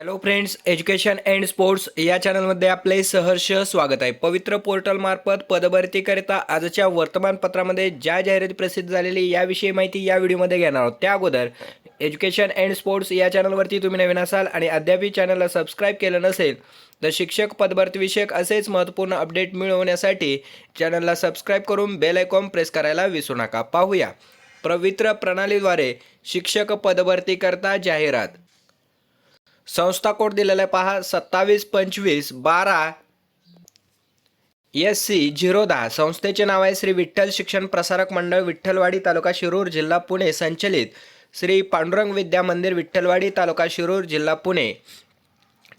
Hello friends education and sports या चॅनलमध्ये आपले सहर्ष स्वागत आहे. पवित्र पोर्टलमार्फत पदभरतीकरिता आजच्या वर्तमानपत्रामध्ये ज्या जाहिराती प्रसिद्ध झालेली याविषयी माहिती या व्हिडिओमध्ये घेणार आहोत. त्या अगोदर एज्युकेशन अँड स्पोर्ट्स या चॅनलवरती तुम्ही नवीन असाल आणि अद्यापही चॅनलला सबस्क्राईब केलं नसेल तर शिक्षक पदभरतीविषयक असेच महत्त्वपूर्ण अपडेट मिळवण्यासाठी चॅनलला सबस्क्राईब करून बेल आयकॉन प्रेस करायला विसरू नका. पाहूया. पवित्र प्रणालीद्वारे शिक्षक पदभरतीकरता जाहिरात. संस्था कोड दिलेला आहे पहा सत्तावीस पंचवीस बारा एस सी झिरो दहा. संस्थेचे नाव आहे श्री विठ्ठल शिक्षण प्रसारक मंडळ विठ्ठलवाडी तालुका शिरूर जिल्हा पुणे. संचलित श्री पांडुरंग विद्या मंदिर विठ्ठलवाडी तालुका शिरूर जिल्हा पुणे.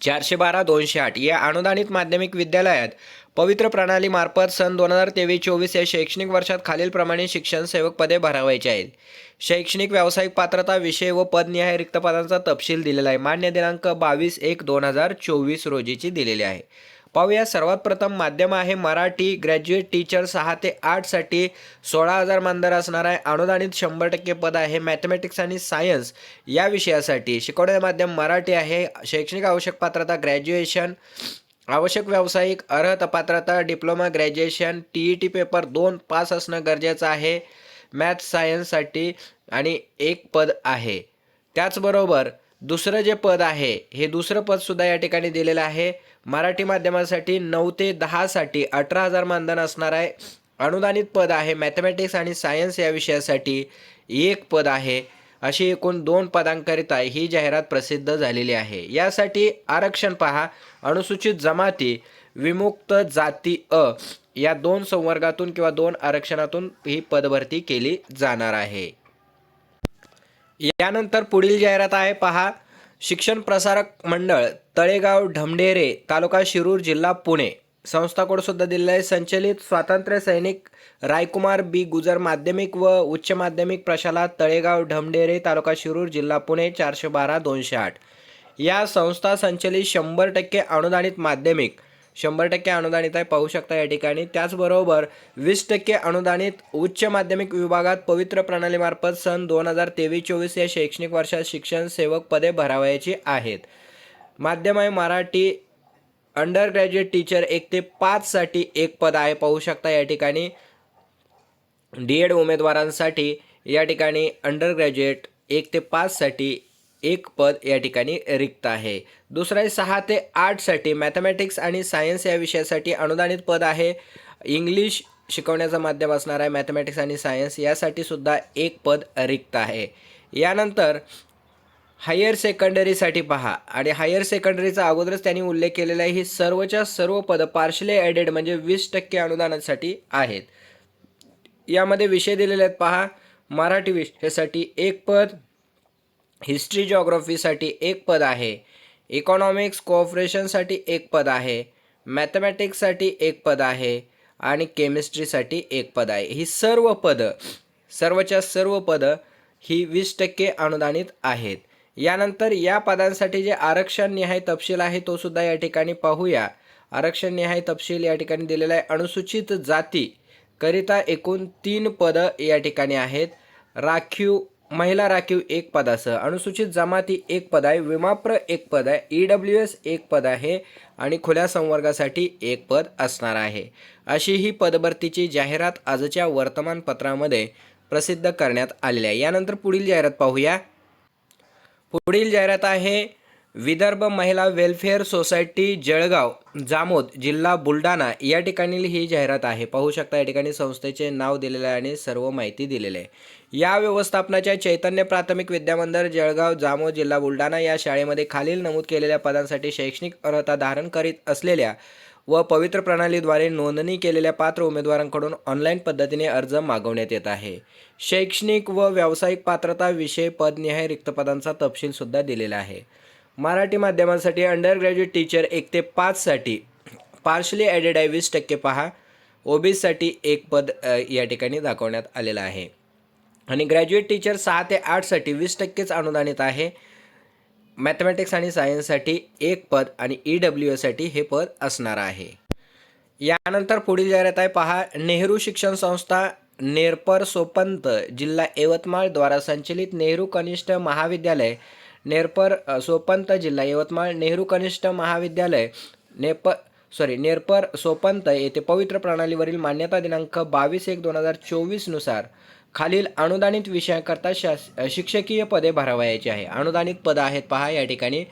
चारशे बारा दोनशे आठ. या अनुदानित माध्यमिक विद्यालयात पवित्र प्रणालीमार्फत सन दोन हजार तेवीस चोवीस या शैक्षणिक वर्षात खालीलप्रमाणे शिक्षण सेवक पदे भरावायची आहेत. शैक्षणिक व्यावसायिक पात्रता विषय व पदनिहाय रिक्त पदांचा तपशील दिलेला आहे. मान्य दिनांक बावीस एक दोन हजार चोवीस रोजीची दिलेली आहे. पाहूया सर्वात प्रथम माध्यम आहे मराठी. ग्रॅज्युएट टीचर सहा ते आठसाठी सोळा हजार मानधर असणार आहे. अनुदानित शंभर टक्के पद आहे. मॅथमॅटिक्स आणि सायन्स या विषयासाठी. शिकवण्याचे माध्यम मराठी आहे. शैक्षणिक आवश्यक पात्रता ग्रॅज्युएशन आवश्यक व्यावसायिक अर्हता पात्रता diploma graduation T E T paper दोन पास असणं गरजेचं आहे. मॅथ सायन्ससाठी आणि एक पद आहे. त्याचबरोबर दुसरं जे पद आहे हे दुसरं पदसुद्धा या ठिकाणी दिलेलं आहे. मराठी माध्यमासाठी नऊ ते दहासाठी अठरा हजार मानधन असणार आहे. अनुदानित पद आहे मॅथमॅटिक्स आणि सायन्स या विषयासाठी. एक पद आहे. अशी एकूण दोन पदांकरिता ही जाहिरात प्रसिद्ध झालेली आहे. यासाठी आरक्षण पहा. अनुसूचित जमाती विमुक्त जाती अ या दोन संवर्गातून किंवा दोन आरक्षणातून ही पदभरती केली जाणार आहे. यानंतर पुढील जाहिरात आहे. पहा. शिक्षण प्रसारक मंडळ तळेगाव ढमढेरे तालुका शिरूर जिल्हा पुणे. संस्था सुद्धा दिलेलं आहे. संचलित स्वातंत्र्य सैनिक रायकुमार बी. गुजर माध्यमिक व उच्च माध्यमिक प्रशाला तळेगाव ढमढेरे तालुका शिरूर जिल्हा पुणे चारशे बारा दोनशे आठ. या संस्था संचलित शंभर टक्के अनुदानित माध्यमिक. शंभर टक्के अनुदानित आहे पाहू शकता या ठिकाणी. त्याचबरोबर वीस टक्के अनुदानित उच्च माध्यमिक विभागात पवित्र प्रणालीमार्फत सन दोन हजार तेवीस चोवीस या शैक्षणिक वर्षात शिक्षण सेवक पदे भरावायची आहेत. माध्यम आहे मराठी अंडर ग्रॅज्युएट टीचर एक ते पाचसाठी एक पद आहे. पाहू शकता या ठिकाणी. डी एड उमेदवारांसाठी या ठिकाणी अंडर ग्रॅज्युएट एक ते पाचसाठी एक पद या ठिकाणी रिक्त आहे. दुसरं आहे सहा ते आठसाठी मॅथमॅटिक्स आणि सायन्स या विषयासाठी अनुदानित पद आहे. इंग्लिश शिकवण्याचं माध्यम असणार आहे. मॅथमॅटिक्स आणि सायन्स यासाठी सुद्धा एक पद रिक्त आहे. यानंतर हायर सेकंडरीसाठी पहा. आणि हायर सेकंडरीचा अगोदरच त्यांनी उल्लेख केलेला आहे ही सर्वच्या सर्व पदं पार्शली ॲडेड म्हणजे वीस टक्के अनुदानासाठी आहेत. यामध्ये विषय दिलेले आहेत पहा. मराठी विषयासाठी एक पद हिस्ट्री जॉग्रफीसाठी एक पद आहे इकॉनॉमिक्स कोऑपरेशनसाठी एक पद आहे मॅथमॅटिक्ससाठी एक पद आहे आणि केमिस्ट्रीसाठी एक पद आहे. ही सर्व पदं सर्वच्या सर्व पदं ही वीस टक्के अनुदानित आहेत. यानंतर या पदांसाठी जे आरक्षण निहाय तपशील आहे तो सुद्धा या ठिकाणी पाहूया. आरक्षण निहाय तपशील या ठिकाणी दिलेला आहे. अनुसूचित जाती करिता एकूण तीन पदं या ठिकाणी आहेत. राखीव महिला राखीव एक पदासह. अनुसूचित जमाती एक पद आहे विमाप्र एक पद आहे ई डब्ल्यू एस एक पद आहे आणि खुल्या संवर्गासाठी एक पद असणार आहे. अशी ही पदभरतीची जाहिरात आजच्या वर्तमानपत्रामध्ये प्रसिद्ध करण्यात आलेली आहे. यानंतर पुढील जाहिरात पाहूया. पुढील जाहिरात आहे विदर्भ महिला वेलफेअर सोसायटी जळगाव जामोद जिल्हा बुलढाणा. या ठिकाणी ही जाहिरात आहे. पाहू शकता या ठिकाणी संस्थेचे नाव दिलेले आहे आणि सर्व माहिती दिलेली आहे. या व्यवस्थापनाच्या चैतन्य प्राथमिक विद्यामंदिर जळगाव जामोद जिल्हा बुलढाणा या शाळेमध्ये खालील नमूद केलेल्या पदांसाठी शैक्षणिक अर्हता धारण करीत असलेल्या व पवित्र प्रणालीद्वारे नोंदणी केलेल्या पात्र उमेदवारांकडून ऑनलाईन पद्धतीने अर्ज मागवण्यात येत आहे. शैक्षणिक व व्यावसायिक पात्रता विषय पदनिहाय रिक्त पदांचा तपशील सुद्धा दिलेला आहे. मराठी माध्यमांसाठी अंडर ग्रॅज्युएट टीचर एक ते पाचसाठी पार्शली ॲडेड आहे वीस टक्के पहा. ओबीसीसाठी एक पद या ठिकाणी दाखवण्यात आलेलं आहे. आणि ग्रॅज्युएट टीचर सहा ते आठसाठी वीस टक्केच अनुदानित आहे. मॅथमॅटिक्स आणि सायन्ससाठी एक पद आणि ई डब्ल्यू एसाठी हे पद असणार आहे. यानंतर पुढील जाहिरात आहे पहा. नेहरू शिक्षण संस्था नेरपर सोपंत जिल्हा यवतमाळ द्वारा संचलित नेहरू कनिष्ठ महाविद्यालय नेरपर सोपंत जिल्हा यवतमाळ नेहरू कनिष्ठ महाविद्यालय नेप सॉरी नेरपर सोपंत येथे पवित्र प्रणालीवरील मान्यता दिनांक बावीस एक दोन हजार चोवीसनुसार खालील अनुदानित विषयाकरता शास शिक्षकीय पदे भरावयाची आहे. अनुदानित पदं आहेत पहा या ठिकाणी.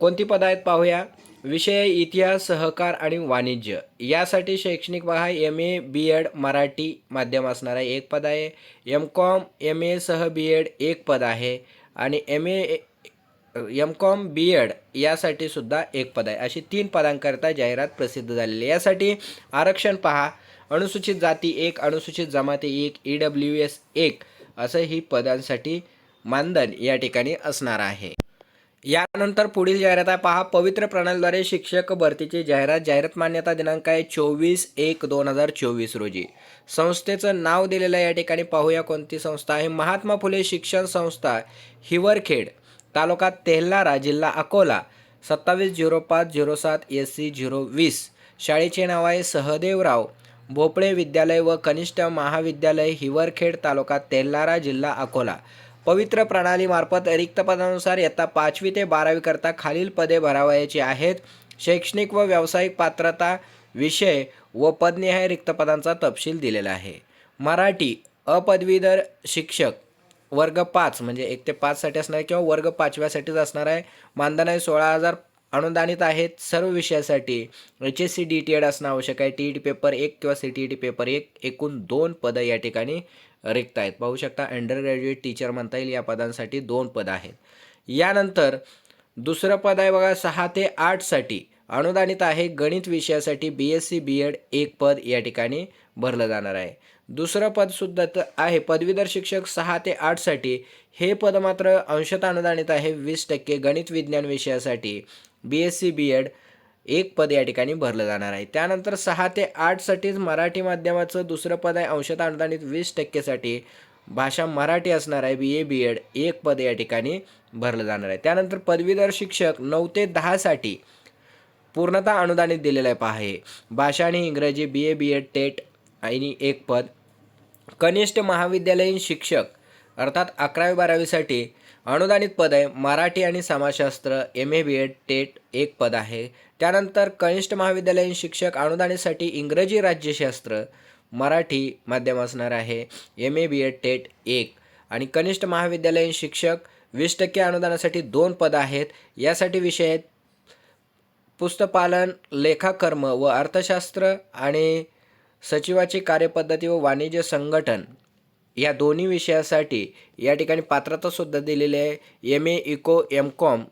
कोणती पदं आहेत पाहूया? विषय इतिहास सहकार आणि वाणिज्य. यासाठी शैक्षणिक पहा M A B Ed Marathi माध्यम असणार आहे. एक पद आहे. एम कॉम एम ए सह बी एड एक पद आहे. आणि M A M Com B Ed यासाठी सुद्धा एक पद आहे. अशी तीन पदांकरता जाहिरात प्रसिद्ध झालेली आहे. यासाठी आरक्षण पहा. अनुसूचित जाती एक अनुसूचित जमाती एक ई डब्ल्यू एस एक असं ही पदांसाठी मानधन या ठिकाणी असणार आहे. यानंतर पुढील जाहिरात आहे. पहा पवित्र प्रणालीद्वारे शिक्षक भरतीची जाहिरात. जाहिरात मान्यता दिनांक आहे चोवीस एक दोन हजार चोवीस रोजी. संस्थेचं नाव दिलेलं आहे या ठिकाणी. पाहूया कोणती संस्था आहे. महात्मा फुले शिक्षण संस्था हिवरखेड तालुका तेल्हारा जिल्हा अकोला. सत्तावीस झिरो पाच झिरो सात एस सी झिरो वीस. शाळेचे नाव आहे सहदेवराव. भोपळे विद्यालय व कनिष्ठ महाविद्यालय हिवरखेड तालुका तेल्हारा जिल्हा अकोला. पवित्र प्रणालीमार्फत रिक्त पदानुसार इयत्ता पाचवी ते बारावीकरता खालील पदे भरावयाची आहेत. शैक्षणिक व व्यावसायिक पात्रता विषय व पदनिहाय रिक्त पदांचा तपशील दिलेला आहे. मराठी अपदवीधर शिक्षक वर्ग पाच म्हणजे एक ते पाचसाठी असणार आहे किंवा वर्ग पाचव्यासाठीच असणार आहे. मानधन आहे सोळा हजार अनुदानित आहेत सर्व विषयासाठी. H S C D T Ed असणं आवश्यक आहे. टी ई टी पेपर एक किंवा C T E T paper एक एकूण दोन पदं या ठिकाणी रिक्त आहेत पाहू शकता अंडर ग्रॅज्युएट टीचर म्हणता येईल या पदांसाठी दोन पदं आहेत. यानंतर दुसरं पद आहे बघा सहा ते आठसाठी अनुदानित आहे गणित विषयासाठी B S C B Ed एक पद या ठिकाणी भरलं जाणार आहे. दुसरं पदसुद्धा तर आहे पदवीधर शिक्षक सहा ते आठसाठी हे पद मात्र अंशतः अनुदानित आहे वीस टक्के गणित विज्ञान विषयासाठी. B S C B Ed एक पद या ठिकाणी भरलं जाणार आहे. त्यानंतर सहा ते आठसाठीच मराठी माध्यमाचं दुसरं पद आहे. अंशतः अनुदानित वीस टक्केसाठी भाषा मराठी असणार आहे. बी ए बी एड एक पद या ठिकाणी भरलं जाणार आहे. त्यानंतर पदवीधर शिक्षक नऊ ते दहासाठी पूर्णतः अनुदानित दिलेलं आहे. पहा हे. भाषा आणि इंग्रजी बी ए बी एड टेट आणि एक पद. कनिष्ठ महाविद्यालयीन शिक्षक अर्थात अकरावी बारावीसाठी अनुदानित पद आहे मराठी आणि समाजशास्त्र M A B Ed TET एक पद आहे. त्यानंतर कनिष्ठ महाविद्यालयीन शिक्षक अनुदानितसाठी इंग्रजी राज्यशास्त्र मराठी माध्यम असणार आहे. M A B Ed TET एक. आणि कनिष्ठ महाविद्यालयीन शिक्षक वीस टक्के अनुदानासाठी दोन पदं आहेत. यासाठी विषय आहेत पुस्तपालन लेखाकर्म व अर्थशास्त्र आणि सचिवाची कार्यपद्धती व वाणिज्य संघटन. या दोन्ही विषयासाठी या ठिकाणी पात्रतासुद्धा दिलेली आहे. M A eco M Com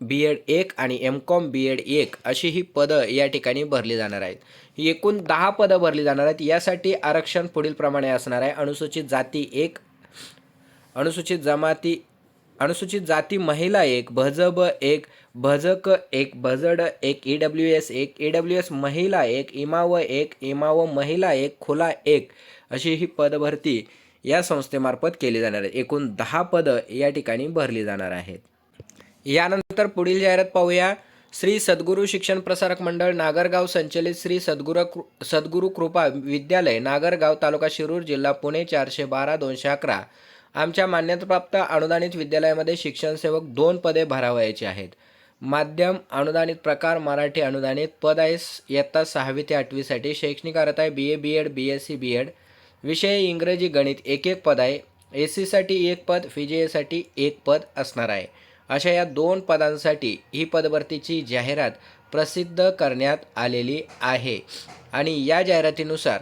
B Ed एक आणि एम कॉम बी एड एक अशी ही पदं या ठिकाणी भरली जाणार आहेत. ही एकूण दहा पदं भरली जाणार आहेत. यासाठी आरक्षण पुढील प्रमाणे असणार आहे. अनुसूचित जाती एक अनुसूचित जमाती अनुसूचित जाती महिला एक भजब एक भजक एक भजड एक ई डब्ल्यू एस एक ई डब्ल्यू एस महिला एक इमाव एक इमाव महिला एक खुला एक अशी ही पदभरती या संस्थेमार्फत केली जाणार आहेत. एकूण दहा पदं या ठिकाणी भरली जाणार आहेत. यानंतर पुढील जाहिरात पाहूया. श्री सद्गुरू शिक्षण प्रसारक मंडळ नागरगाव संचलित श्री सद्गुरु कृ- सद्गुरू कृपा विद्यालय नागरगाव तालुका शिरूर जिल्हा पुणे चारशे बारा दोनशे अकरा. आमच्या मान्यताप्राप्त अनुदानित विद्यालयामध्ये शिक्षणसेवक दोन पदे भरावयाची आहेत. माध्यम अनुदानित प्रकार मराठी अनुदानित पद आहे इयत्ता सहावी ते आठवीसाठी शैक्षणिक अर्थ आहे. B A B Ed B S C B Ed विषय इंग्रजी गणित एक एक पद आहे. ए सीसाठी एक पद फी एसाठी एक पद असणार आहे. अशा या दोन पदांसाठी ही पदभरतीची जाहिरात प्रसिद्ध करण्यात आलेली आहे. आणि या जाहिरातीनुसार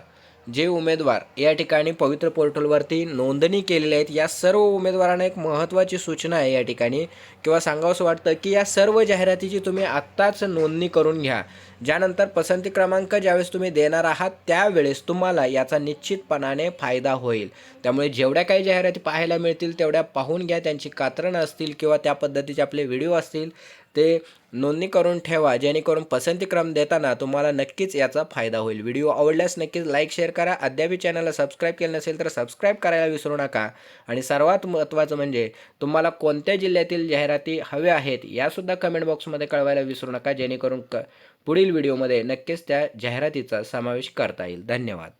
जे उमेदवार या ठिकाणी पवित्र पोर्टलवरती नोंदणी केलेली आहेत या सर्व उमेदवारांना एक महत्त्वाची सूचना आहे या ठिकाणी. किंवा सांगावंसं वाटतं की या सर्व जाहिरातीची तुम्ही आत्ताच नोंदणी करून घ्या. ज्यानंतर पसंती क्रमांक ज्यावेळेस तुम्ही देणार आहात त्यावेळेस तुम्हाला याचा निश्चितपणाने फायदा होईल. त्यामुळे जेवढ्या काही जाहिराती पाहायला मिळतील तेवढ्या पाहून घ्या. त्यांची कात्रणं असतील किंवा त्या पद्धतीचे आपले व्हिडिओ असतील ते नोंदणी करून ठेवा जेणेकरून पसंतीक्रम देताना तुम्हाला नक्कीच याचा फायदा होईल. व्हिडिओ आवडल्यास नक्कीच लाईक शेअर करा. अद्यापही चॅनलला सबस्क्राईब केलं नसेल तर सबस्क्राईब करायला विसरू नका. आणि सर्वात महत्त्वाचं म्हणजे तुम्हाला कोणत्या जिल्ह्यातील जाहिराती हव्या आहेत यासुद्धा कमेंट बॉक्समध्ये कळवायला विसरू नका जेणेकरून क पुढील व्हिडिओमध्ये नक्कीच त्या जाहिरातीचा समावेश करता येईल. धन्यवाद.